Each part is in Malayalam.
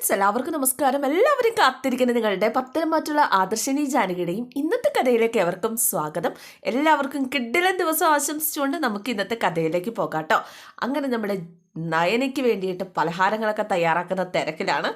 ഫ്രണ്ട്സ് എല്ലാവർക്കും നമസ്കാരം. എല്ലാവരും കാത്തിരിക്കുന്ന നിങ്ങളുടെ പത്തനംമാറ്റുള്ള ആദർശിനി ജാനകിയുടെയും ഇന്നത്തെ കഥയിലേക്ക് എവർക്കും സ്വാഗതം. എല്ലാവർക്കും കിഡിലൻ ദിവസം ആശംസിച്ചുകൊണ്ട് നമുക്ക് ഇന്നത്തെ കഥയിലേക്ക് പോകാട്ടോ അങ്ങനെ നമ്മുടെ നയനയ്ക്ക് വേണ്ടിയിട്ട് പലഹാരങ്ങളൊക്കെ തയ്യാറാക്കുന്ന തിരക്കിലാണ്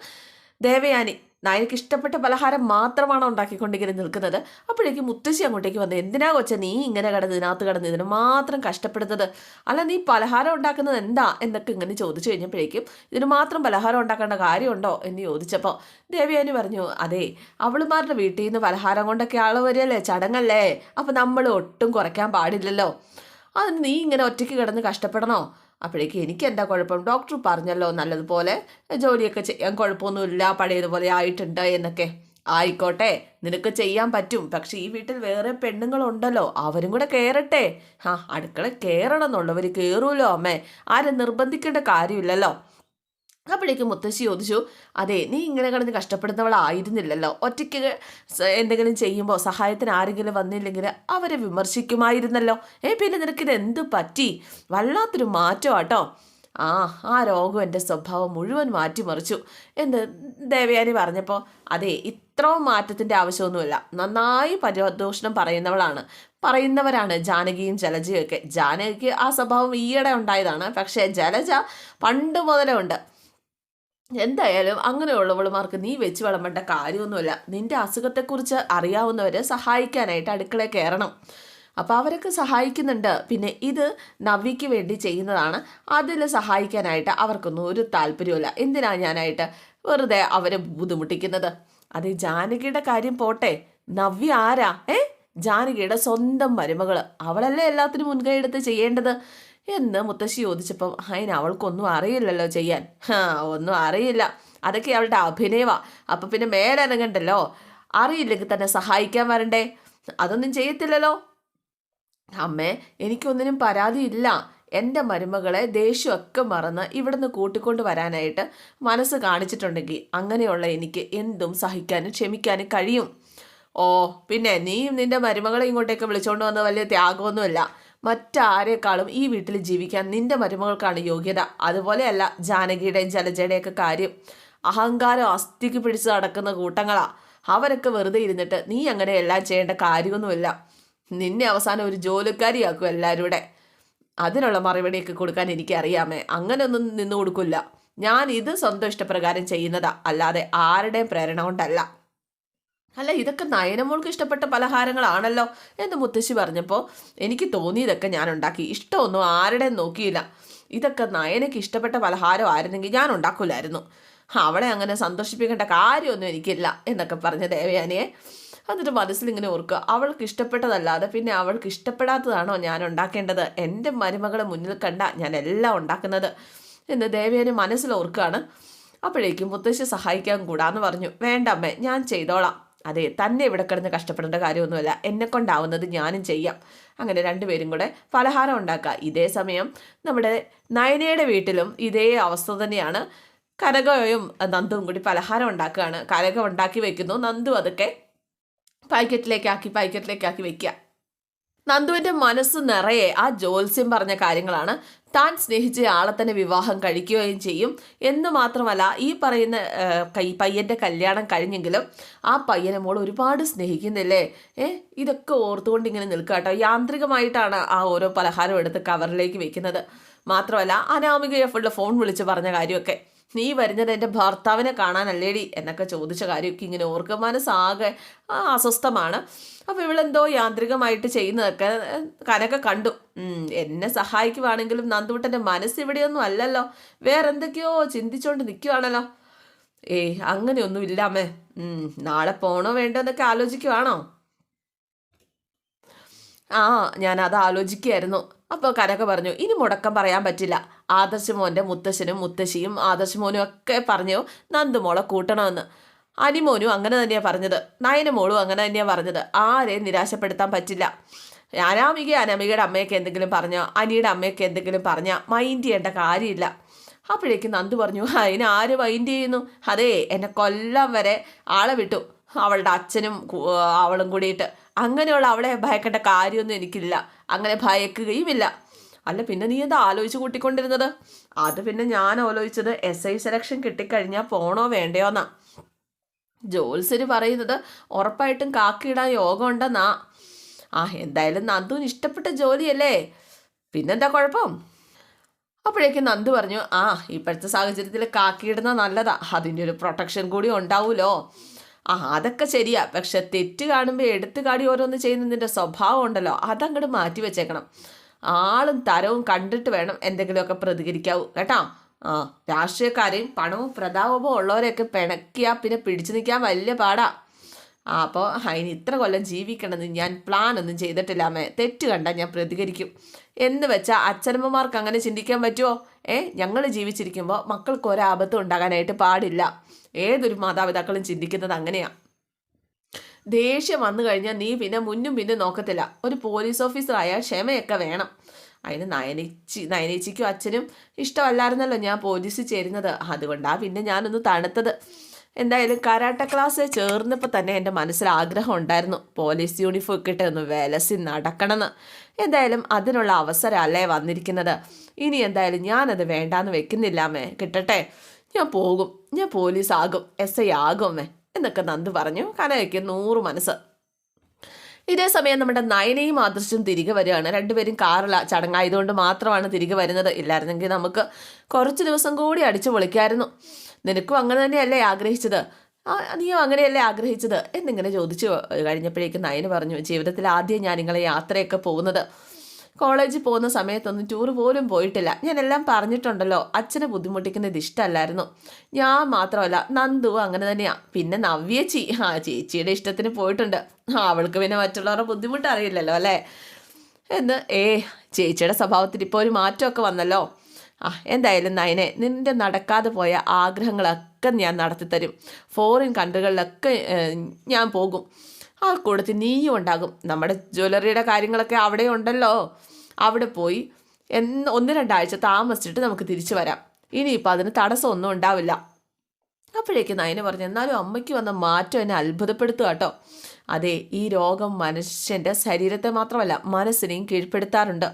ദേവയാനി. നായക്ക് ഇഷ്ടപ്പെട്ട പലഹാരം മാത്രമാണ് ഉണ്ടാക്കിക്കൊണ്ടിങ്ങനെ നിൽക്കുന്നത്? അപ്പോഴേക്കും മുത്തശ്ശി അങ്ങോട്ടേക്ക് വന്ന് എന്തിനാ കൊച്ച നീ ഇങ്ങനെ കിടന്ന് ഇതിനകത്ത് കിടന്ന് ഇതിന് മാത്രം കഷ്ടപ്പെടുന്നത്? അല്ല നീ പലഹാരം ഉണ്ടാക്കുന്നത് എന്താ? എന്നൊക്കെ ഇങ്ങനെ ചോദിച്ചു കഴിഞ്ഞപ്പോഴേക്കും ഇതിന് മാത്രം പലഹാരം ഉണ്ടാക്കേണ്ട കാര്യമുണ്ടോ? എന്ന് ചോദിച്ചപ്പോൾ ദേവിയാനി പറഞ്ഞു അതെ അവളുമാരുടെ വീട്ടിൽ നിന്ന് പലഹാരം കൊണ്ടൊക്കെ ആൾ വരികയല്ലേ? ചടങ്ങല്ലേ? അപ്പം നമ്മൾ ഒട്ടും കുറയ്ക്കാൻ പാടില്ലല്ലോ. അതിന് നീ ഇങ്ങനെ ഒറ്റയ്ക്ക് കിടന്ന് കഷ്ടപ്പെടണോ? അപ്പോഴേക്ക് എനിക്ക് എന്താ കുഴപ്പം? ഡോക്ടർ പറഞ്ഞല്ലോ നല്ലതുപോലെ ജോലിയൊക്കെ ചെയ്യാൻ കുഴപ്പമൊന്നുമില്ല പഴയതുപോലെ ആയിട്ടുണ്ട് എന്നൊക്കെ. ആയിക്കോട്ടെ നിനക്ക് ചെയ്യാൻ പറ്റും. പക്ഷെ ഈ വീട്ടിൽ വേറെ പെണ്ണുങ്ങളുണ്ടല്ലോ അവരും കൂടെ കയറട്ടെ. ആ അടുക്കള കയറണം എന്നുള്ളവർ കയറുമല്ലോ അമ്മേ? ആരും നിർബന്ധിക്കേണ്ട കാര്യമില്ലല്ലോ. അപ്പോഴേക്കും മുത്തശ്ശി ചോദിച്ചു അതെ നീ ഇങ്ങനെ കിടന്ന് കഷ്ടപ്പെടുന്നവളായിരുന്നില്ലല്ലോ. ഒറ്റയ്ക്ക് എന്തെങ്കിലും ചെയ്യുമ്പോൾ സഹായത്തിന് ആരെങ്കിലും വന്നില്ലെങ്കിൽ അവരെ വിമർശിക്കുമായിരുന്നല്ലോ. ഏ പിന്നെ നിനക്കിത് എന്ത് പറ്റി? വല്ലാത്തൊരു മാറ്റമാട്ടോ ആ ആ രോഗം എന്റെ സ്വഭാവം മുഴുവൻ മാറ്റിമറിച്ചു. എന്ന് ദേവയാനി പറഞ്ഞപ്പോൾ അതെ ഇത്രയും മാറ്റത്തിന്റെ ആവശ്യമൊന്നുമില്ല. നന്നായി പരിദോഷണം പറയുന്നവളാണ്. പറയുന്നവരാണ് ജാനകിയും ജലജയും ഒക്കെ. ജാനകിക്ക് ആ സ്വഭാവം ഈയിടെ ഉണ്ടായതാണ്. പക്ഷേ ജലജ പണ്ട് മുതലേ ഉണ്ട്. എന്തായാലും അങ്ങനെയുള്ളവളുമാർക്ക് നീ വെച്ച് വിളമ്പേണ്ട കാര്യമൊന്നുമില്ല. നിന്റെ അസുഖത്തെക്കുറിച്ച് അറിയാവുന്നവരെ സഹായിക്കാനായിട്ട് അടുക്കളയിൽ കയറണം. അപ്പോൾ അവരൊക്കെ സഹായിക്കുന്നുണ്ട്. പിന്നെ ഇത് നവ്യയ്ക്ക് വേണ്ടി ചെയ്യുന്നതാണ്. അതിൽ സഹായിക്കാനായിട്ട് അവർക്കൊന്നും ഒരു താല്പര്യമില്ല എന്തിനാണ് ഞാനായിട്ട് വെറുതെ അവരെ ബുദ്ധിമുട്ടിക്കുന്നത്? അത് ജാനകിയുടെ കാര്യം പോട്ടെ. നവ്യ ആരാ? ഏ? ജാനകിയുടെ സ്വന്തം മരുമകൾ അവളല്ലേ എല്ലാത്തിനും മുൻകൈ എടുത്ത് ചെയ്യേണ്ടത്? എന്ന് മുത്തശ്ശി ചോദിച്ചപ്പം അതിന് അവൾക്കൊന്നും അറിയില്ലല്ലോ ചെയ്യാൻ. ഹാ ഒന്നും അറിയില്ല. അതൊക്കെ അവളുടെ അഭിനയമാ. അപ്പം പിന്നെ മേലനങ്ങണ്ടല്ലോ അറിയില്ലെങ്കിൽ തന്നെ സഹായിക്കാൻ വരണ്ടേ? അതൊന്നും ചെയ്യത്തില്ലല്ലോ? അമ്മേ എനിക്കൊന്നിനും പരാതിയില്ല എന്റെ മരുമകളെ ദേഷ്യമൊക്കെ മറന്ന് ഇവിടുന്ന് കൂട്ടിക്കൊണ്ട് വരാനായിട്ട് മനസ്സ് കാണിച്ചിട്ടുണ്ടെങ്കിൽ അങ്ങനെയുള്ള എനിക്ക് എന്തും സഹിക്കാനും ക്ഷമിക്കാനും കഴിയും. ഓ പിന്നെ നീയും നിന്റെ മരുമകളെ ഇങ്ങോട്ടേക്ക് വിളിച്ചുകൊണ്ട് വന്ന വലിയ ത്യാഗമൊന്നുമില്ല. മറ്റാരേക്കാളും ഈ വീട്ടിൽ ജീവിക്കാൻ നിന്റെ മരുമകൾക്കാണ് യോഗ്യത. അതുപോലെയല്ല ജാനകിയുടെയും ജലജയുടെയൊക്കെ കാര്യം. അഹങ്കാരം അസ്ഥിക്ക് പിടിച്ച് നടക്കുന്ന കൂട്ടങ്ങളാ. അവരൊക്കെ വെറുതെ ഇരുന്നിട്ട് നീ അങ്ങനെ എല്ലാം ചെയ്യേണ്ട കാര്യമൊന്നുമില്ല. നിന്നെ അവസാനം ഒരു ജോലിക്കാരിയാക്കും എല്ലാവരും കൂടെ അതിനുള്ള മറുപടിയൊക്കെ കൊടുക്കാൻ എനിക്കറിയാമേ. അങ്ങനെയൊന്നും നിന്നു കൊടുക്കില്ല. ഞാൻ ഇത് സ്വന്തം ഇഷ്ടപ്രകാരം ചെയ്യുന്നതാ. അല്ലാതെ ആരുടെയും പ്രേരണ കൊണ്ടല്ല. അല്ല ഇതൊക്കെ നയനമോൾക്ക് ഇഷ്ടപ്പെട്ട പലഹാരങ്ങളാണല്ലോ എന്ന് മുത്തശ്ശി പറഞ്ഞപ്പോൾ എനിക്ക് തോന്നിയതൊക്കെ ഞാൻ ഉണ്ടാക്കി. ഇഷ്ടമൊന്നും ആരുടെയും നോക്കിയില്ല. ഇതൊക്കെ നയനയ്ക്ക് ഇഷ്ടപ്പെട്ട പലഹാരം ആയിരുന്നെങ്കിൽ ഞാൻ ഉണ്ടാക്കില്ലായിരുന്നു അവളെ അങ്ങനെ സന്തോഷിപ്പിക്കേണ്ട കാര്യമൊന്നും എനിക്കില്ല എന്നൊക്കെ പറഞ്ഞ ദേവയാനിയെ. എന്നിട്ട് മനസ്സിലിങ്ങനെ ഓർക്കുക അവൾക്ക് ഇഷ്ടപ്പെട്ടതല്ലാതെ പിന്നെ അവൾക്ക് ഇഷ്ടപ്പെടാത്തതാണോ ഞാൻ ഉണ്ടാക്കേണ്ടത്? എന്റെ മരുമകളെ മുന്നിൽ കണ്ട ഞാൻ എല്ലാം ഉണ്ടാക്കുന്നത് എന്ന് ദേവയാനി മനസ്സിൽ ഓർക്കുകയാണ്. അപ്പോഴേക്കും മുത്തശ്ശി സഹായിക്കാൻ കൂടാന്ന് പറഞ്ഞു വേണ്ട അമ്മേ ഞാൻ ചെയ്തോളാം. അതെ തന്നെ ഇവിടെ കിടന്ന് കഷ്ടപ്പെടേണ്ട കാര്യമൊന്നുമില്ല. എന്നെ കൊണ്ടാവുന്നത് ഞാനും ചെയ്യാം. അങ്ങനെ രണ്ടുപേരും കൂടെ പലഹാരം ഉണ്ടാക്കുക. ഇതേ സമയം നമ്മുടെ നയനയുടെ വീട്ടിലും ഇതേ അവസ്ഥ തന്നെയാണ്. കനകയും നന്ദും കൂടി പലഹാരം ഉണ്ടാക്കുകയാണ്. കനക ഉണ്ടാക്കി വെക്കുന്നു. നന്ദു അതൊക്കെ പാക്കറ്റിലേക്കാക്കി പാക്കറ്റിലേക്കാക്കി വെക്കുക. നന്ദുവിന്റെ മനസ്സ് നിറയെ ആ ജോത്സ്യം പറഞ്ഞ കാര്യങ്ങളാണ്. താൻ സ്നേഹിച്ച ആളെ തന്നെ വിവാഹം കഴിക്കുകയും ചെയ്യും. എന്ന് മാത്രമല്ല ഈ പറയുന്ന കൈ പയ്യന്റെ കല്യാണം കഴിഞ്ഞെങ്കിലും ആ പയ്യനെ മോൾ ഒരുപാട് സ്നേഹിക്കുന്നില്ലേ? ഏ ഇതൊക്കെ ഓർത്തുകൊണ്ട് ഇങ്ങനെ നിൽക്കുക കേട്ടോ. യാന്ത്രികമായിട്ടാണ് ആ ഓരോ പലഹാരം എടുത്ത് കവറിലേക്ക് വെക്കുന്നത്. മാത്രമല്ല അനാമികയെ ഫുള്ള് ഫോൺ വിളിച്ച് പറഞ്ഞ കാര്യമൊക്കെ. നീ വരുന്നത് എന്റെ ഭർത്താവിനെ കാണാനല്ലേടി? എന്നൊക്കെ ചോദിച്ച കാര്യമൊക്കെ ഇങ്ങനെ ഓർക്കുക മനസ്സാകെ അസ്വസ്ഥമാണ്. അപ്പോൾ ഇവളെന്തോ യാന്ത്രികമായിട്ട് ചെയ്യുന്നതൊക്കെ കനൊക്കെ കണ്ടു. എന്നെ സഹായിക്കുവാണെങ്കിലും നന്ദുട്ടന്റെ മനസ്സ് ഇവിടെയൊന്നും അല്ലല്ലോ. വേറെ എന്തൊക്കെയോ ചിന്തിച്ചുകൊണ്ട് നിൽക്കുവാണല്ലോ ഏയ് അങ്ങനെയൊന്നും ഇല്ലാമേ നാളെ പോണോ വേണ്ടോ എന്നൊക്കെ ആലോചിക്കുവാണോ? ആ ഞാൻ അത് ആലോചിക്കുകയായിരുന്നു അപ്പോൾ കനക പറഞ്ഞു ഇനി മുടക്കം പറയാൻ പറ്റില്ല. ആദർശമോന്റെ മുത്തശ്ശനും മുത്തശ്ശിയും ആദർശമോനും ഒക്കെ പറഞ്ഞു നന്ദുമോളെ കൂട്ടണമെന്ന്. അനിമോനും അങ്ങനെ തന്നെയാണ് പറഞ്ഞത്. നയനമോളും അങ്ങനെ തന്നെയാണ് പറഞ്ഞത്. ആരെയും നിരാശപ്പെടുത്താൻ പറ്റില്ല. അനാമിക അനാമികയുടെ അമ്മയൊക്കെ എന്തെങ്കിലും പറഞ്ഞോ? അനിയുടെ അമ്മയൊക്കെ എന്തെങ്കിലും പറഞ്ഞാൽ മൈൻഡ് ചെയ്യേണ്ട കാര്യമില്ല. അപ്പോഴേക്കും നന്ദു പറഞ്ഞു അതിന് ആര് മൈൻഡ് ചെയ്യുന്നു? അതേ എന്നെ കൊല്ലം വരെ ആളെ വിട്ടു. അവളുടെ അച്ഛനും അവളും കൂടിയിട്ട്. അങ്ങനെയുള്ള അവളെ ഭയക്കേണ്ട കാര്യമൊന്നും എനിക്കില്ല. അങ്ങനെ ഭയക്കുകയുമില്ല. അല്ല പിന്നെ നീ എന്താ ആലോചിച്ച് കൂട്ടിക്കൊണ്ടിരുന്നത്? അത് പിന്നെ ഞാൻ ആലോചിച്ചത് എസ് ഐ സെലക്ഷൻ കിട്ടിക്കഴിഞ്ഞാൽ പോണോ വേണ്ടയോ എന്നാ ജോത്സര് പറയുന്നത് ഉറപ്പായിട്ടും കാക്കിയിടാൻ യോഗം ഉണ്ടെന്നാ ആ എന്തായാലും നന്ദുവിന് ഇഷ്ടപ്പെട്ട ജോലിയല്ലേ? പിന്നെന്താ കുഴപ്പം? അപ്പോഴേക്കും നന്ദു പറഞ്ഞു ആ ഇപ്പോഴത്തെ സാഹചര്യത്തിൽ കാക്കിയിടുന്ന നല്ലതാ. അതിന്റെ ഒരു പ്രൊട്ടക്ഷൻ കൂടി ഉണ്ടാവുമല്ലോ ആ അതൊക്കെ ശരിയാ. പക്ഷെ തെറ്റ് കാണുമ്പോൾ എടുത്തു കാടി ഓരോന്ന് ചെയ്യുന്നതിന്റെ സ്വഭാവം ഉണ്ടല്ലോ അതങ്ങോട്ട് മാറ്റി വെച്ചേക്കണം. ആളും തരവും കണ്ടിട്ട് വേണം എന്തെങ്കിലുമൊക്കെ പ്രതികരിക്കാവൂ കേട്ടോ? ആ രാഷ്ട്രീയക്കാരെയും പണവും പ്രതാപവും ഉള്ളവരെയൊക്കെ പിണക്കിയാൽ പിന്നെ പിടിച്ചു നിൽക്കാൻ വലിയ പാടാ. ആ അപ്പോൾ അതിന് ഇത്ര കൊല്ലം ജീവിക്കണമെന്ന് ഞാൻ പ്ലാൻ ഒന്നും ചെയ്തിട്ടില്ല അമ്മേ. തെറ്റ് കണ്ടാൽ ഞാൻ പ്രതികരിക്കും. എന്ന് വെച്ചാൽ അച്ഛനമ്മമാർക്ക് അങ്ങനെ ചിന്തിക്കാൻ പറ്റുമോ ഏ ഞങ്ങൾ ജീവിച്ചിരിക്കുമ്പോൾ മക്കൾക്ക് ഒരാപത്തും ഉണ്ടാകാനായിട്ട് പാടില്ല. ഏതൊരു മാതാപിതാക്കളും ചിന്തിക്കുന്നത് അങ്ങനെയാണ് ദേഷ്യം വന്നു കഴിഞ്ഞാൽ നീ പിന്നെ മുന്നും പിന്നും നോക്കത്തില്ല. ഒരു പോലീസ് ഓഫീസർ ആയാൽ ക്ഷമയൊക്കെ വേണം. അതിന് നയനേച്ചി നയനേച്ചിക്കും അച്ഛനും ഇഷ്ടമല്ലായിരുന്നല്ലോ ഞാൻ പോലീസിൽ ചേരുന്നത്. അതുകൊണ്ടാണ് പിന്നെ ഞാനൊന്ന് തണുത്തത്. എന്തായാലും കരാട്ട ക്ലാസ് ചേർന്നപ്പോൾ തന്നെ എന്റെ മനസ്സിൽ ആഗ്രഹം ഉണ്ടായിരുന്നു. പോലീസ് യൂണിഫോം ഒക്കെ ഒന്ന് വിലസി നടക്കണമെന്ന്. എന്തായാലും അതിനുള്ള അവസരമല്ലേ വന്നിരിക്കുന്നത്. ഇനി എന്തായാലും ഞാനത് വേണ്ടാന്ന് വെക്കുന്നില്ലാമേ കിട്ടട്ടെ? ഞാൻ പോകും. ഞാൻ പോലീസ് ആകും എസ് ഐ ആകും എന്നൊക്കെ നന്ദു പറഞ്ഞു. കനകയ്ക്ക് നൂറ് മനസ്സ്. ഇതേ സമയം നമ്മുടെ നയനയും ആദർശും തിരികെ വരികയാണ്. രണ്ടുപേരും കാറില ചടങ്ങായതുകൊണ്ട് മാത്രമാണ് തിരികെ വരുന്നത്. ഇല്ലായിരുന്നെങ്കിൽ നമുക്ക് കുറച്ച് ദിവസം കൂടി അടിച്ചു പൊളിക്കായിരുന്നു. നിനക്കും അങ്ങനെ തന്നെയല്ലേ ആഗ്രഹിച്ചത്? നീയും അങ്ങനെയല്ലേ ആഗ്രഹിച്ചത്? എന്നിങ്ങനെ ചോദിച്ചു കഴിഞ്ഞപ്പോഴേക്കും നയന് പറഞ്ഞു ജീവിതത്തിൽ ആദ്യം ഞാൻ നിങ്ങളെ യാത്രയൊക്കെ പോകുന്നത് കോളേജിൽ പോകുന്ന സമയത്തൊന്നും ടൂർ പോലും പോയിട്ടില്ല. ഞാനെല്ലാം പറഞ്ഞിട്ടുണ്ടല്ലോ അച്ഛനെ ബുദ്ധിമുട്ടിക്കുന്നത് ഇഷ്ടമല്ലായിരുന്നു. ഞാൻ മാത്രമല്ല നന്ദു അങ്ങനെ തന്നെയാണ് പിന്നെ നവ്യേച്ചി. ആ ചേച്ചിയുടെ ഇഷ്ടത്തിന് പോയിട്ടുണ്ട്. അവൾക്ക് പിന്നെ മറ്റുള്ളവരുടെ ബുദ്ധിമുട്ട് അറിയില്ലല്ലോ അല്ലേ? എന്ന് ഏ ചേച്ചിയുടെ സ്വഭാവത്തിൽ ഇപ്പോൾ ഒരു മാറ്റമൊക്കെ വന്നല്ലോ. ആ എന്തായാലും നയനെ നിന്റെ നടക്കാതെ പോയ ആഗ്രഹങ്ങളൊക്കെ ഞാൻ നടത്തിത്തരും. ഫോറിൻ കൺട്രികളിലൊക്കെ ഞാൻ പോകും. ആ കൂടത്തിൽ നീയും ഉണ്ടാകും. നമ്മുടെ ജ്വല്ലറിയുടെ കാര്യങ്ങളൊക്കെ അവിടെ ഉണ്ടല്ലോ. അവിടെ പോയി എന്ന് ഒന്ന് രണ്ടാഴ്ച താമസിച്ചിട്ട് നമുക്ക് തിരിച്ചു വരാം. ഇനിയിപ്പോൾ അതിന് തടസ്സമൊന്നും ഉണ്ടാവില്ല. അപ്പോഴേക്ക് നയന പറഞ്ഞു എന്നാലും അമ്മയ്ക്ക് വന്ന മാറ്റം എന്നെ അത്ഭുതപ്പെടുത്തുക കേട്ടോ. അതെ ഈ രോഗം മനുഷ്യന്റെ ശരീരത്തെ മാത്രമല്ല മനസ്സിനെയും കീഴ്പ്പെടുത്താറുണ്ട്.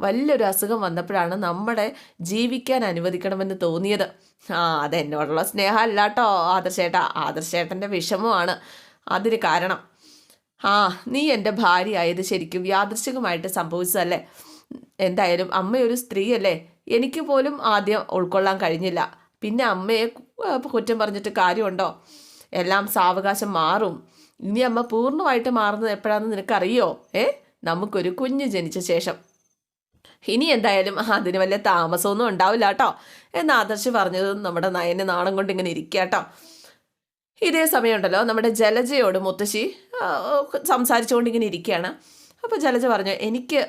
വലിയൊരു അസുഖം വന്നപ്പോഴാണ് നമ്മുടെ ജീവിക്കാൻ അനുവദിക്കണമെന്ന് തോന്നിയത്. ആ അതെന്നോടുള്ള സ്നേഹമല്ല കേട്ടോ ആദർശേട്ടാ. ആദർശേട്ടന്റെ വിഷമമാണ് അതിന് കാരണം. ആ നീ എന്റെ ഭാര്യയായത് ശരിക്കും യാദൃശികമായിട്ട് സംഭവിച്ചതല്ലേ? എന്തായാലും അമ്മയൊരു സ്ത്രീയല്ലേ? എനിക്ക് പോലും ആദ്യം ഉൾക്കൊള്ളാൻ കഴിഞ്ഞില്ല. പിന്നെ അമ്മയെ കുറ്റം പറഞ്ഞിട്ട് കാര്യമുണ്ടോ? എല്ലാം സാവകാശം മാറും. ഇനി അമ്മ പൂർണമായിട്ട് മാറുന്നത് എപ്പോഴാണെന്ന് നിനക്കറിയോ? ഏ? നമുക്കൊരു കുഞ്ഞ് ജനിച്ച ശേഷം. ഇനി എന്തായാലും അതിന് വലിയ താമസമൊന്നും ഉണ്ടാവില്ല കേട്ടോ. എന്ന് ആദർശ് പറഞ്ഞത് നമ്മുടെ നയനെ നാണം കൊണ്ട് ഇങ്ങനെ ഇരിക്കുക കേട്ടോ. ഇതേ സമയമുണ്ടല്ലോ നമ്മുടെ ജലജയോട് മുത്തശ്ശി സംസാരിച്ചുകൊണ്ടിങ്ങനെ ഇരിക്കുകയാണ്. അപ്പോൾ ജലജ പറഞ്ഞു എനിക്ക്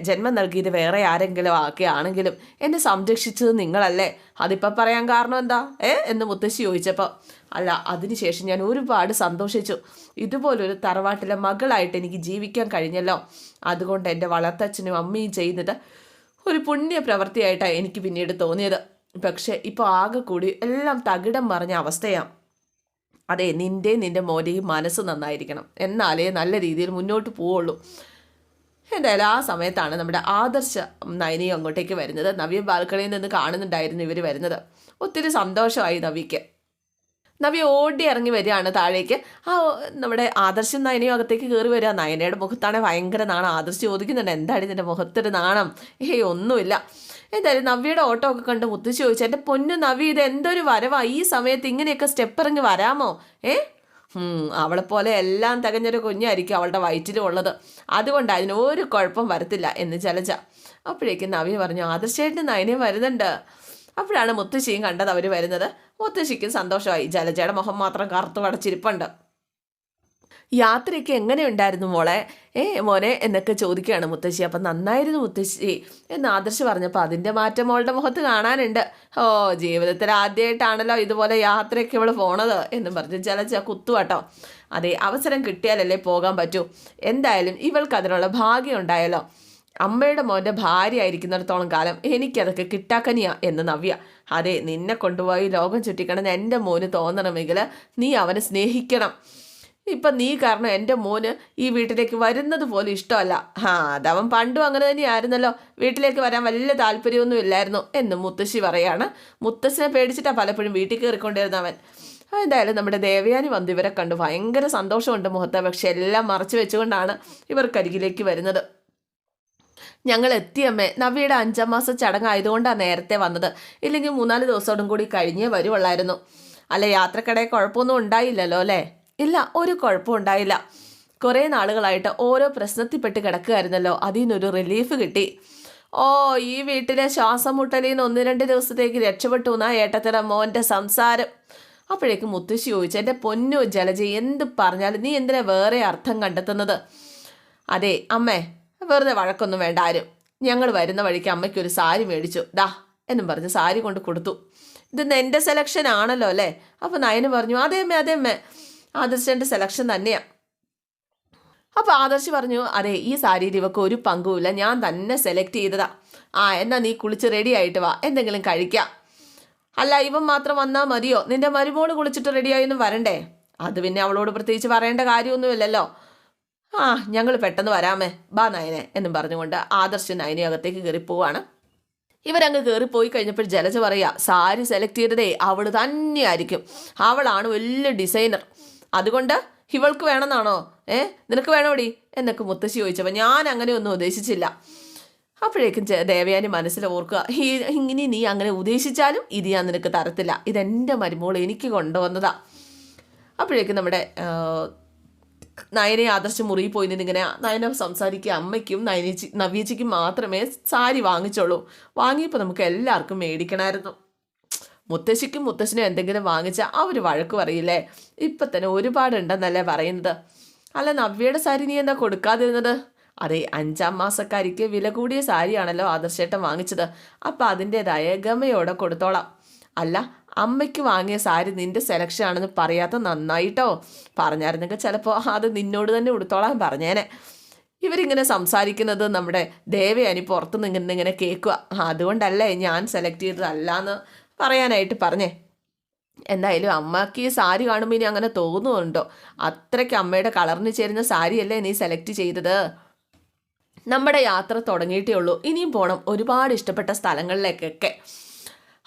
ജന്മം നൽകിയത് വേറെ ആരെങ്കിലും ആക്കെ ആണെങ്കിലും എന്നെ സംരക്ഷിച്ചത് നിങ്ങളല്ലേ? അതിപ്പോൾ പറയാൻ കാരണം എന്താ? ഏ? എന്ന് മുത്തശ്ശി ചോദിച്ചപ്പോൾ അല്ല അതിനുശേഷം ഞാൻ ഒരുപാട് സന്തോഷിച്ചു. ഇതുപോലൊരു തറവാട്ടിലെ മകളായിട്ട് എനിക്ക് ജീവിക്കാൻ കഴിഞ്ഞല്ലോ. അതുകൊണ്ട് എന്റെ വളർത്തച്ഛനും അമ്മയും ചെയ്യുന്നത് ഒരു പുണ്യ പ്രവൃത്തിയായിട്ടാണ് എനിക്ക് പിന്നീട് തോന്നിയത്. പക്ഷേ ഇപ്പോൾ ആകെ കൂടി എല്ലാം തകിടം മറിഞ്ഞ അവസ്ഥയാണ് അതെ നിന്റെ നിന്റെ മോന്റെയും മനസ്സ് നന്നായിരിക്കണം. എന്നാലേ നല്ല രീതിയിൽ മുന്നോട്ട് പോവുള്ളൂ. എന്തായാലും ആ സമയത്താണ് നമ്മുടെ ആദർശ നയനിയും അങ്ങോട്ടേക്ക് വരുന്നത്. നവ്യ ബാൽക്കണിയിൽ നിന്ന് കാണുന്നുണ്ടായിരുന്നു ഇവർ വരുന്നത്. ഒത്തിരി സന്തോഷമായി നവിക്ക് നവി ഓടി ഇറങ്ങി വരികയാണ് താഴേക്ക്. ആ നമ്മുടെ ആദർശം നയനയും അകത്തേക്ക് കയറി വരിക. നയനയുടെ മുഖത്താണ് ഭയങ്കര നാണം. ആദർശ് ചോദിക്കുന്നുണ്ട് എന്താണ് ഇതിന്റെ മുഖത്തൊരു നാണം? ഏയ് ഒന്നുമില്ല. എന്തായാലും നവ്യയുടെ ഓട്ടോ ഒക്കെ കണ്ട് മുത്തു ചോദിച്ചു എന്റെ പൊന്നു നവ്യ ഇത് എന്തൊരു വരവാ? ഈ സമയത്ത് ഇങ്ങനെയൊക്കെ സ്റ്റെപ്പ് ഇറങ്ങി വരാമോ? ഏ? അവളെ പോലെ എല്ലാം തികഞ്ഞൊരു കുഞ്ഞായിരിക്കും അവളുടെ വയറ്റിലും ഉള്ളത്. അതുകൊണ്ട് അതിന് ഒരു കുഴപ്പം വരത്തില്ല എന്ന് ചലച്ച അപ്പോഴേക്കും നവ്യ പറഞ്ഞു ആദർശമായിട്ട് നയനെ വരുന്നുണ്ട്. അപ്പോഴാണ് മുത്തശ്ശിയും കണ്ടത് അവർ വരുന്നത്. മുത്തശ്ശിക്കും സന്തോഷമായി. ജലജയുടെ മുഖം മാത്രം കറുത്തു വടച്ചിരിപ്പുണ്ട് യാത്രയ്ക്ക് എങ്ങനെയുണ്ടായിരുന്നു മോളെ? ഏ മോനെ എന്നൊക്കെ ചോദിക്കുകയാണ് മുത്തശ്ശി. അപ്പം നന്നായിരുന്നു മുത്തശ്ശി എന്ന് ആദർശ് പറഞ്ഞപ്പോൾ അതിന്റെ മാറ്റം മോളുടെ മുഖത്ത് കാണാനുണ്ട്. ഓ ജീവിതത്തിൽ ആദ്യമായിട്ടാണല്ലോ ഇതുപോലെ യാത്രയൊക്കെ ഇവൾ പോണത് എന്ന് പറഞ്ഞ് ചില കുത്തുവാട്ടോ അതെ അവസരം കിട്ടിയാലല്ലേ പോകാൻ പറ്റൂ. എന്തായാലും ഇവൾക്ക് അതിനുള്ള ഭാഗ്യം ഉണ്ടായല്ലോ. അമ്മയുടെ മോന്റെ ഭാര്യ ആയിരിക്കുന്നിടത്തോളം കാലം എനിക്കതൊക്കെ കിട്ടാക്കനിയാ എന്ന് നവ്യ. അതെ നിന്നെ കൊണ്ടുപോയി ലോകം ചുറ്റിക്കണം എന്റെ മോന് തോന്നണമെങ്കിൽ നീ അവനെ സ്നേഹിക്കണം. ഇപ്പം നീ കാരണം എന്റെ മോന് ഈ വീട്ടിലേക്ക് വരുന്നത് പോലും ഇഷ്ടമല്ല. ആ അതവൻ പണ്ടും അങ്ങനെ തന്നെയായിരുന്നല്ലോ. വീട്ടിലേക്ക് വരാൻ വലിയ താല്പര്യമൊന്നും ഇല്ലായിരുന്നു എന്ന് മുത്തശ്ശി പറയാണ്. മുത്തശ്ശിനെ പേടിച്ചിട്ടാണ് പലപ്പോഴും വീട്ടിൽ കയറിക്കൊണ്ടിരുന്നവൻ എന്തായാലും നമ്മുടെ ദേവയാനി വന്ന് ഇവരെ കണ്ട് ഭയങ്കര സന്തോഷമുണ്ട് മുഖത്ത്. പക്ഷെ എല്ലാം മറച്ചു വെച്ചുകൊണ്ടാണ് ഇവർക്കരികിലേക്ക് വരുന്നത്. ഞങ്ങൾ എത്തിയമ്മേ നവിയുടെ അഞ്ചാം മാസ ചടങ്ങായതുകൊണ്ടാണ് നേരത്തെ വന്നത്. ഇല്ലെങ്കിൽ മൂന്നാൽ ദിവസത്തോടും കൂടി കഴിഞ്ഞേ വരുവുള്ളായിരുന്നു. അല്ല യാത്രക്കിടയിൽ കുഴപ്പമൊന്നും ഉണ്ടായില്ലല്ലോ അല്ലേ? ഇല്ല ഒരു കുഴപ്പവും ഉണ്ടായില്ല. കുറേ നാളുകളായിട്ട് ഓരോ പ്രശ്നത്തിൽപ്പെട്ട് കിടക്കുകയായിരുന്നല്ലോ. അതിനൊരു റിലീഫ് കിട്ടി. ഓ ഈ വീട്ടിലെ ശ്വാസം മുട്ടലിൽ നിന്ന് ഒന്ന് രണ്ട് ദിവസത്തേക്ക് രക്ഷപ്പെട്ടു എന്നാ ഏട്ടത്തിട മോന്റെ സംസാരം. അപ്പോഴേക്കും മുത്തശ്ശി ചോദിച്ചു എന്റെ പൊന്നു ജലജ എന്ത് പറഞ്ഞാലും നീ എന്തിനാ വേറെ അർത്ഥം കണ്ടെത്തുന്നത്? അതെ അമ്മേ വെറുതെ വഴക്കൊന്നും വേണ്ട ആരും. ഞങ്ങൾ വരുന്ന വഴിക്ക് അമ്മയ്ക്ക് ഒരു സാരി മേടിച്ചു. ദാ എന്നും പറഞ്ഞ് സാരി കൊണ്ട് കൊടുത്തു. ഇത് എന്റെ സെലക്ഷൻ ആണല്ലോ അല്ലേ? അപ്പോൾ നയന് പറഞ്ഞു അതേ അമ്മേ അതേ അമ്മേ. ആദർശന്റെ സെലക്ഷൻ തന്നെയാണ് അപ്പോൾ ആദർശ് പറഞ്ഞു അതെ ഈ സാരിയിൽ ഇവക്ക് ഒരു പങ്കുമില്ല ഞാൻ തന്നെ സെലക്ട് ചെയ്തതാ. ആ എന്നാ നീ കുളിച്ച് റെഡി ആയിട്ട് വാ. എന്തെങ്കിലും കഴിക്കാം. അല്ല ഇവൻ മാത്രം വന്നാൽ മതിയോ? നിന്റെ മരുമോൾ കുളിച്ചിട്ട് റെഡിയായൊന്നും വരണ്ടേ? അത് പിന്നെ അവളോട് പ്രത്യേകിച്ച് പറയേണ്ട കാര്യമൊന്നുമില്ലല്ലോ. ആ ഞങ്ങൾ പെട്ടെന്ന് വരാമേ. ബാ നയനെ എന്നും പറഞ്ഞുകൊണ്ട് ആദർശ് നയനെ അകത്തേക്ക് കയറിപ്പോവാണ് ഇവരങ്ങ് കയറിപ്പോയി കഴിഞ്ഞപ്പോൾ ജലജ പറയുക സാരി സെലക്ട് ചെയ്തതേ അവൾ തന്നെയായിരിക്കും. അവളാണ് വലിയ ഡിസൈനർ അതുകൊണ്ട് ഇവൾക്ക് വേണമെന്നാണോ? ഏ? നിനക്ക് വേണോടി? എന്നൊക്കെ മുത്തശ്ശി ചോദിച്ചപ്പോൾ ഞാൻ അങ്ങനെ ഒന്നും ഉദ്ദേശിച്ചില്ല. അപ്പോഴേക്കും ദേവയാനി മനസ്സിൽ ഓർക്കുക ഈ ഇങ്ങനെ നീ അങ്ങനെ ഉദ്ദേശിച്ചാലും ഇത് ഞാൻ നിനക്ക് തരത്തില്ല. ഇതെന്റെ മരുമോൾ എനിക്ക് കൊണ്ടുവന്നതാ. അപ്പോഴേക്കും നമ്മുടെ നയനെ ആദർശം മുറിയിൽ പോയി നിന്നിങ്ങനെ നയന സംസാരിക്കുക. അമ്മയ്ക്കും നയനേച്ചി നവ്യച്ചിക്കും മാത്രമേ സാരി വാങ്ങിച്ചുള്ളൂ വാങ്ങിയപ്പോൾ നമുക്ക് എല്ലാവർക്കും മേടിക്കണമായിരുന്നു മുത്തശ്ശിക്കും മുത്തശ്ശിനും എന്തെങ്കിലും വാങ്ങിച്ചാൽ അവർ വഴക്ക് പറയില്ലേ? ഇപ്പം തന്നെ ഒരുപാടുണ്ടെന്നല്ലേ പറയുന്നത്. അല്ല നവ്യയുടെ സാരി നീ എന്താ കൊടുക്കാതിരുന്നത്? അതെ അഞ്ചാം മാസക്കാരിക്ക് വില കൂടിയ സാരിയാണല്ലോ ആദർശേട്ടൻ വാങ്ങിച്ചത്. അപ്പം അതിന്റെതായ ഗമയോടെ കൊടുത്തോളാം. അല്ല അമ്മയ്ക്ക് വാങ്ങിയ സാരി നിന്റെ സെലക്ഷൻ ആണെന്ന് പറയാത്ത നന്നായിട്ടോ? പറഞ്ഞായിരുന്നെങ്കിൽ ചിലപ്പോൾ അത് നിന്നോട് തന്നെ ഉടുത്തോളാൻ പറഞ്ഞേനെ. ഇവരിങ്ങനെ സംസാരിക്കുന്നത് നമ്മുടെ ദേവയാനി പുറത്ത് നിന്ന് ഇങ്ങനെ കേൾക്കുക. അതുകൊണ്ടല്ലേ ഞാൻ സെലക്ട് ചെയ്തതല്ലാന്ന് പറയാനായിട്ട് പറഞ്ഞേ. എന്തായാലും അമ്മയ്ക്ക് ഈ സാരി കാണുമ്പോൾ ഇനി അങ്ങനെ തോന്നുന്നുണ്ടോ? അത്രയ്ക്ക് അമ്മയുടെ കളറിന് ചേരുന്ന സാരിയല്ലേ നീ സെലക്ട് ചെയ്തത്? നമ്മുടെ യാത്ര തുടങ്ങിയിട്ടേ ഉള്ളൂ. ഇനിയും പോകണം ഒരുപാട് ഇഷ്ടപ്പെട്ട സ്ഥലങ്ങളിലേക്കൊക്കെ.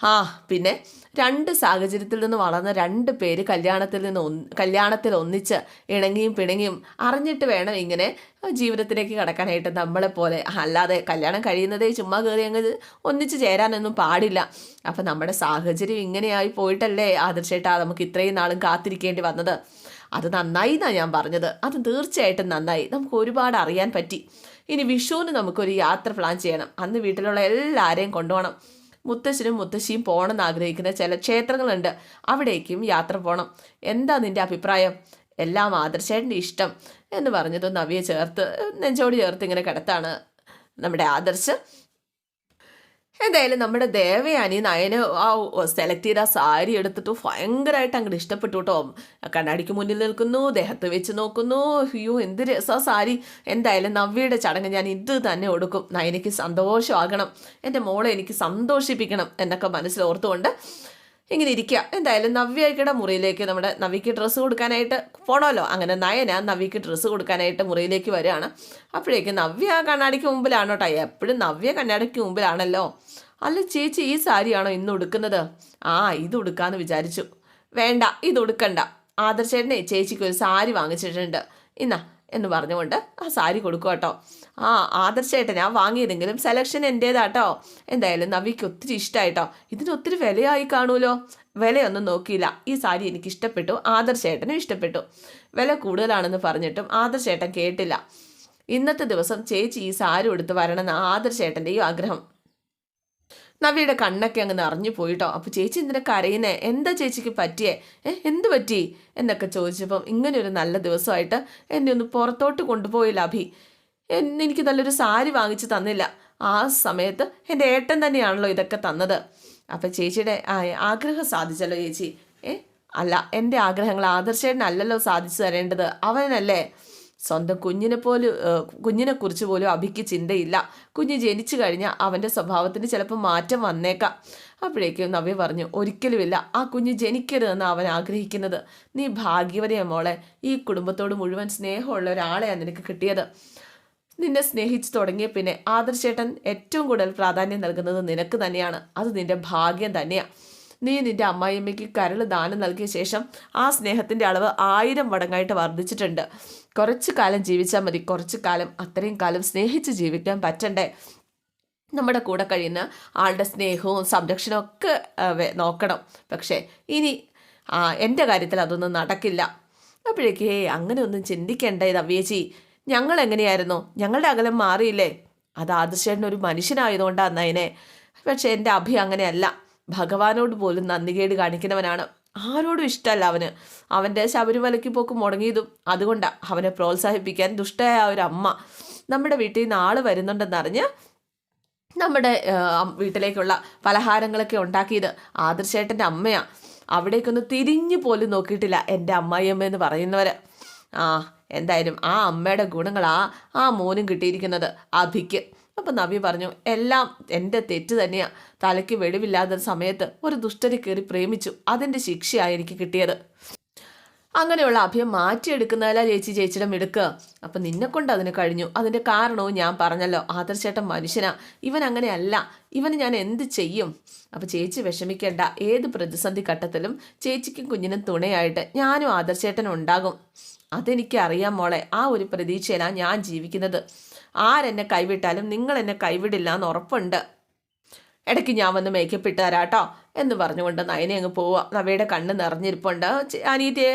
ആ പിന്നെ രണ്ട് സാഹചര്യത്തിൽ നിന്ന് വളർന്ന രണ്ട് പേര് കല്യാണത്തിൽ നിന്ന് കല്യാണത്തിൽ ഒന്നിച്ച് ഇണങ്ങിയും പിണങ്ങിയും അറിഞ്ഞിട്ട് വേണം ഇങ്ങനെ ജീവിതത്തിലേക്ക് കടക്കാനായിട്ട് നമ്മളെപ്പോലെ അല്ലാതെ കല്യാണം കഴിയുന്നതേ ചുമ്മാ കയറി അങ്ങ് ഒന്നിച്ച് ചേരാനൊന്നും പാടില്ല. അപ്പം നമ്മുടെ സാഹചര്യം ഇങ്ങനെയായി പോയിട്ടല്ലേ ആദർശേട്ടാ നമുക്ക് ഇത്രയും നാളും കാത്തിരിക്കേണ്ടി വന്നത്? അത് നന്നായി എന്നാണ് ഞാൻ പറഞ്ഞത്. അത് തീർച്ചയായിട്ടും നന്നായി. നമുക്ക് ഒരുപാട് അറിയാൻ പറ്റി. ഇനി വിഷുവിന് നമുക്കൊരു യാത്ര പ്ലാൻ ചെയ്യണം. അന്ന് വീട്ടിലുള്ള എല്ലാവരെയും കൊണ്ടുപോകണം. മുത്തശ്ശനും മുത്തശ്ശിയും പോകണമെന്ന് ആഗ്രഹിക്കുന്ന ചില ക്ഷേത്രങ്ങളുണ്ട്. അവിടേക്കും യാത്ര പോകണം എന്താ നിന്റെ അഭിപ്രായം? എല്ലാം ആദർശേട്ടന്റെ ഇഷ്ടം എന്ന് പറഞ്ഞത് നവിയെ ചേർത്ത് നെഞ്ചോട് ചേർത്ത് ഇങ്ങനെ കിടത്താണ് നമ്മുടെ ആദർശ്. എന്തായാലും നമ്മുടെ ദേവയാനി നയന് ആ സെലക്ട് ചെയ്ത സാരി എടുത്തിട്ട് ഭയങ്കരമായിട്ട് അങ്ങോട്ട് ഇഷ്ടപ്പെട്ടു കേട്ടോ കണ്ണാടിക്ക് മുന്നിൽ നിൽക്കുന്നു ദേഹത്ത് വെച്ച് നോക്കുന്നു. അയ്യോ എന്ത് രസമാണ് സാരി എന്തായാലും നവ്യയുടെ ചടങ്ങ് ഞാൻ ഇത് തന്നെ കൊടുക്കും നയനയ്ക്ക് സന്തോഷമാകണം. എന്റെ മോളെ എനിക്ക് സന്തോഷിപ്പിക്കണം എന്നൊക്കെ മനസ്സിൽ ഓർത്തുകൊണ്ട് ഇങ്ങനെ ഇരിക്കുക. എന്തായാലും നവ്യയ്ക്കയുടെ മുറിയിലേക്ക് നമ്മുടെ നവിക്ക് ഡ്രസ്സ് കൊടുക്കാനായിട്ട് പോണമല്ലോ. അങ്ങനെ നയന നവിക്ക് ഡ്രസ്സ് കൊടുക്കാനായിട്ട് മുറിയിലേക്ക് വരികയാണ്. അപ്പോഴേക്ക് നവ്യ കണ്ണാടിക്ക് മുമ്പിലാണ് കേട്ടോ എപ്പോഴും നവ്യ കണ്ണാടിക്ക് മുമ്പിലാണല്ലോ. അല്ല ചേച്ചി ഈ സാരിയാണോ ഇന്ന് ഉടുക്കുന്നത്? ആ ഇത് ഉടുക്കാന്ന് വിചാരിച്ചു. വേണ്ട ഇത് ഉടുക്കണ്ട. ആദർശേട്ടനെ ചേച്ചിക്ക് ഒരു സാരി വാങ്ങിച്ചിട്ടുണ്ട്. ഇന്നാ എന്ന് പറഞ്ഞുകൊണ്ട് ആ സാരി കൊടുക്കുക കേട്ടോ ആ ആദർശേട്ടൻ ഞാൻ വാങ്ങിയതെങ്കിലും സെലക്ഷൻ എന്റേതാട്ടോ എന്തായാലും നവിക്ക് ഒത്തിരി ഇഷ്ടമായിട്ടോ ഇതിന് ഒത്തിരി വിലയായി കാണുമല്ലോ. വിലയൊന്നും നോക്കിയില്ല. ഈ സാരി എനിക്ക് ഇഷ്ടപ്പെട്ടു. ആദർശേട്ടനും ഇഷ്ടപ്പെട്ടു. വില കൂടുതലാണെന്ന് പറഞ്ഞിട്ടും ആദർശേട്ടൻ കേട്ടില്ല. ഇന്നത്തെ ദിവസം ചേച്ചി ഈ സാരി എടുത്ത് വരണമെന്ന് ആദർശേട്ടന്റെയും ആഗ്രഹം. നവിയുടെ കണ്ണൊക്കെ അങ്ങ് നിറഞ്ഞു പോയിട്ടോ. അപ്പോൾ ചേച്ചി എന്തിനാ കരയുന്നേ? എന്താ ചേച്ചിക്ക് പറ്റിയേ? ഏ എന്ത് പറ്റി? എന്നൊക്കെ ചോദിച്ചപ്പം ഇങ്ങനെ ഒരു നല്ല ദിവസമായിട്ട് എന്നെ ഒന്ന് പുറത്തോട്ട് കൊണ്ടുപോയില്ല അഭി എനിക്ക് നല്ലൊരു സാരി വാങ്ങിച്ച് തന്നില്ല. ആ സമയത്ത് എന്റെ ഏട്ടൻ തന്നെയാണല്ലോ ഇതൊക്കെ തന്നത്. അപ്പം ചേച്ചിയുടെ ആഗ്രഹം സാധിച്ചല്ലോ ചേച്ചി. ഏ അല്ല എന്റെ ആഗ്രഹങ്ങൾ ആദർശേട്ടനല്ലല്ലോ സാധിച്ചു തരേണ്ടത്. അവനല്ലേ. സ്വന്തം കുഞ്ഞിനെ പോലും കുഞ്ഞിനെക്കുറിച്ച് കുഞ്ഞിനെ കുറിച്ച് പോലും അഭിക്ക് ചിന്തയില്ല. കുഞ്ഞ് ജനിച്ചു കഴിഞ്ഞാൽ അവന്റെ സ്വഭാവത്തിന് ചിലപ്പോൾ മാറ്റം വന്നേക്കാം. അപ്പോഴേക്കും നവ്യ പറഞ്ഞു ഒരിക്കലുമില്ല. ആ കുഞ്ഞ് ജനിക്കരുതെന്ന് അവൻ ആഗ്രഹിക്കുന്നത്. നീ ഭാഗ്യവതിയാ മോളെ. ഈ കുടുംബത്തോട് മുഴുവൻ സ്നേഹമുള്ള ഒരാളെയാണ് നിനക്ക് കിട്ടിയത്. നിന്നെ സ്നേഹിച്ചു തുടങ്ങിയ പിന്നെ ആദർശേട്ടൻ ഏറ്റവും കൂടുതൽ പ്രാധാന്യം നൽകുന്നത് നിനക്ക് തന്നെയാണ്. അത് നിന്റെ ഭാഗ്യം തന്നെയാണ് നീ നിന്റെ അമ്മായിയമ്മയ്ക്ക് കരൾ ദാനം നൽകിയ ശേഷം ആ സ്നേഹത്തിന്റെ അളവ് ആയിരം മടങ്ങായിട്ട് വർദ്ധിച്ചിട്ടുണ്ട്. കുറച്ച് കാലം ജീവിച്ചാൽ മതി. കുറച്ച് കാലം അത്രയും കാലം സ്നേഹിച്ച് ജീവിക്കാൻ പറ്റണ്ടേ? നമ്മുടെ കൂടെ കഴിയുന്ന ആളുടെ സ്നേഹവും സംരക്ഷണവും ഒക്കെ നോക്കണം. പക്ഷേ ഇനി എന്റെ കാര്യത്തിൽ അതൊന്നും നടക്കില്ല. അപ്പോഴേക്കേ അങ്ങനെയൊന്നും ചിന്തിക്കേണ്ട ഇത് നവ്യേച്ചി ഞങ്ങൾ എങ്ങനെയായിരുന്നു ഞങ്ങളുടെ അകലം മാറിയില്ലേ? അത് ആദർശേട്ടൻ ഒരു മനുഷ്യനായതുകൊണ്ടാണ് നയനെ പക്ഷെ എന്റെ അഭി അങ്ങനെയല്ല. ഭഗവാനോട് പോലും നന്ദികേട് കാണിക്കുന്നവനാണ്. ആരോടും ഇഷ്ടമല്ല അവന്. അവന്റെ ശബരിമലയ്ക്ക് പോക്ക് മുടങ്ങിയതും അതുകൊണ്ടാണ് അവനെ പ്രോത്സാഹിപ്പിക്കാൻ ദുഷ്ടയായ ഒരു അമ്മ നമ്മുടെ വീട്ടിൽ നിന്ന് ആൾ വരുന്നുണ്ടെന്നറിഞ്ഞ് നമ്മുടെ വീട്ടിലേക്കുള്ള പലഹാരങ്ങളൊക്കെ ഉണ്ടാക്കിയത് ആദർശേട്ടന്റെ അമ്മയാണ് അവിടേക്കൊന്ന് തിരിഞ്ഞു പോലും നോക്കിയിട്ടില്ല എന്റെ അമ്മായിയമ്മ എന്ന് പറയുന്നവർ ആ എന്തായാലും ആ അമ്മയുടെ ഗുണങ്ങളാ ആ മോനും കിട്ടിയിരിക്കുന്നത്. അഭിക്ക്. അപ്പം നവി പറഞ്ഞു എല്ലാം എന്റെ തെറ്റ് തന്നെയാണ് തലയ്ക്ക് വെളിവില്ലാത്ത സമയത്ത് ഒരു ദുഷ്ടനെ കയറി പ്രേമിച്ചു. അതിന്റെ ശിക്ഷയാണ് എനിക്ക് കിട്ടിയത്. അങ്ങനെയുള്ള അഭയം മാറ്റിയെടുക്കുന്നതല്ല ചേച്ചി ചേച്ചിയുടെ മിടുക്ക്. അപ്പം നിന്നെ കൊണ്ട് അതിന് കഴിഞ്ഞു. അതിന്റെ കാരണവും ഞാൻ പറഞ്ഞല്ലോ. ആദർശേട്ടൻ മനുഷ്യനാ. ഇവൻ അങ്ങനെയല്ല. ഇവന് ഞാൻ എന്ത് ചെയ്യും? അപ്പം ചേച്ചി വിഷമിക്കേണ്ട. ഏത് പ്രതിസന്ധി ഘട്ടത്തിലും ചേച്ചിക്കും കുഞ്ഞിനും തുണയായിട്ട് ഞാനും ആദർശേട്ടനും ഉണ്ടാകും. അതെനിക്ക് അറിയാം മോളെ. ആ ഒരു പ്രതീക്ഷയിലാണ് ഞാൻ ജീവിക്കുന്നത്. ആരെന്നെ കൈവിട്ടാലും നിങ്ങൾ എന്നെ കൈവിടില്ല എന്ന് ഉറപ്പുണ്ട്. ഇടയ്ക്ക് ഞാൻ വന്ന് മേക്കപ്പ് ഇട്ട് തരാട്ടോ എന്ന് പറഞ്ഞുകൊണ്ട് നയനെ അങ്ങ് പോവുക നവയുടെ കണ്ണ് നിറഞ്ഞിരിപ്പുണ്ട്. അനീതിയെ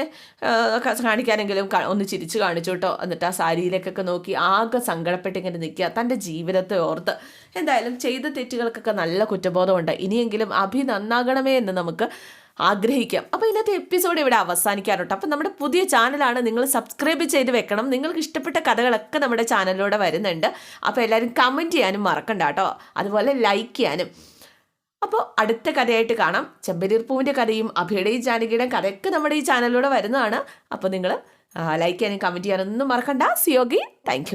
കാണിക്കാനെങ്കിലും ഒന്ന് ചിരിച്ചു കാണിച്ചു കേട്ടോ എന്നിട്ട് ആ സാരിയിലേക്കൊക്കെ നോക്കി ആകെ സങ്കടപ്പെട്ടിങ്ങനെ നിൽക്കുക. തന്റെ ജീവിതത്തെ ഓർത്ത്. എന്തായാലും ചെയ്ത തെറ്റുകൾക്കൊക്കെ നല്ല കുറ്റബോധമുണ്ട്. ഇനിയെങ്കിലും അഭി നന്നാകണമേ എന്ന് നമുക്ക് ആഗ്രഹിക്കാം. അപ്പോൾ ഇന്നത്തെ എപ്പിസോഡ് ഇവിടെ അവസാനിക്കാറുണ്ട്. അപ്പോൾ നമ്മുടെ പുതിയ ചാനലാണ് നിങ്ങൾ സബ്സ്ക്രൈബ് ചെയ്ത് വെക്കണം. നിങ്ങൾക്ക് ഇഷ്ടപ്പെട്ട കഥകളൊക്കെ നമ്മുടെ ചാനലിലൂടെ വരുന്നുണ്ട്. അപ്പോൾ എല്ലാവരും കമന്റ് ചെയ്യാനും മറക്കണ്ട കേട്ടോ. അതുപോലെ ലൈക്ക് ചെയ്യാനും. അപ്പോൾ അടുത്ത കഥയായിട്ട് കാണാം. ചെമ്പനീർപ്പൂവിന്റെ കഥയും അഭിയുടെയും ജാനകിയുടെയും കഥയൊക്കെ നമ്മുടെ ഈ ചാനലിലൂടെ വരുന്നതാണ്. അപ്പോൾ നിങ്ങൾ ലൈക്ക് ചെയ്യാനും കമന്റ് ചെയ്യാനൊന്നും മറക്കണ്ട. സിയോഗി താങ്ക്